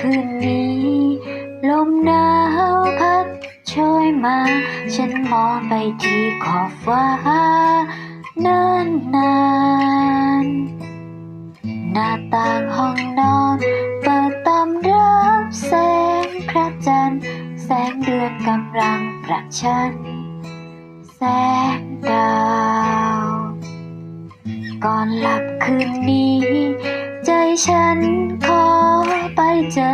คืนนี้ ลมหนาวพัดช่วยมา ฉันมองไปที่ขอบฟ้านานนานหน้าต่างห้องนอนเปิดตามรับแสงพระจันทร์ แสงเดือนกำลังประชัน แสงดาว ก่อนหลับคืนนี้ ใจฉันขอ เจอ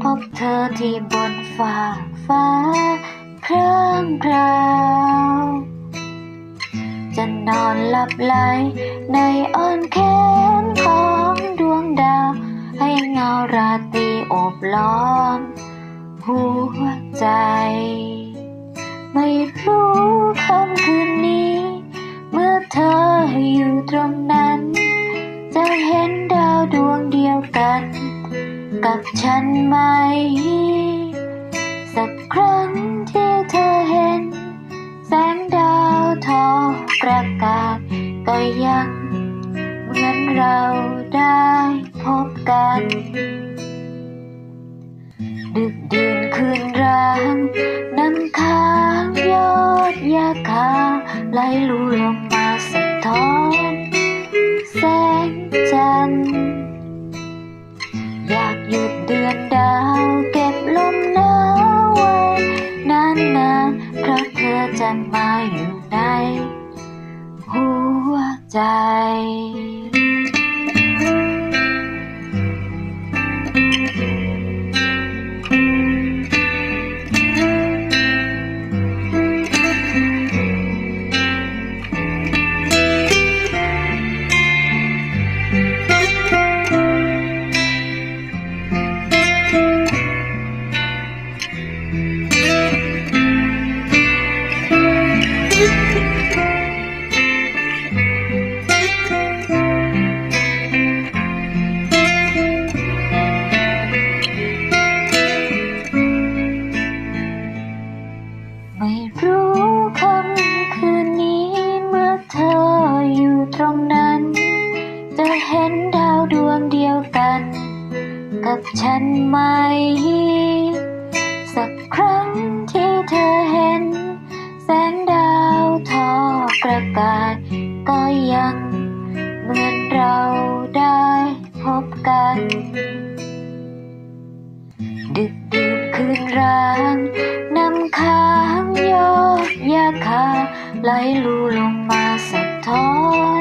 พบเธอที่บนฟากฟ้าครางคราวจะนอนหลับไหลในอ้อนแขนของดวงดาว ให้เงาราตรีอบล้อมหัวใจ ไม่รู้คำคืนนี้ เมื่อเธออยู่ตรงนั้น จะเห็นดาวดวงเดียวกัน กับฉันไหม สักครั้งที่เธอเห็น แสงดาวทอประกาศก็ยังเหมือนเราได้พบกัน ดึกดื่นคืนร้างน้ำค้างยอดยาคาไหลลูลงมาสะท้อน แสงจ ว ตรงนั้น จะเห็นดาวดวงเดียวกัน กับฉันไหม สักครั้งที่เธอเห็น แสงดาวทอประกาศ ก็ยังเหมือนเราได้พบกัน ดึกดื่นคืนร้างน้ำค้างยอดยาคาไหลลูลงมาสะ ท้อ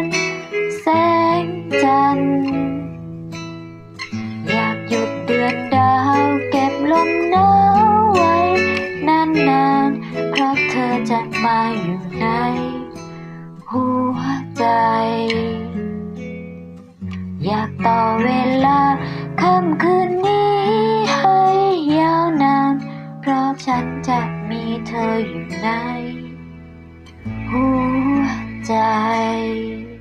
นแสงจันทร์อยากหยุดเดือนดาวเก็บลมหนาวไว้นานๆเพราะเธอจะมาอยู่ในหัวใจ อยากต่อเวลาค่ำคืนนี้ให้ยาวนานเพราะฉันจะมีเธออยู่ในหัว 在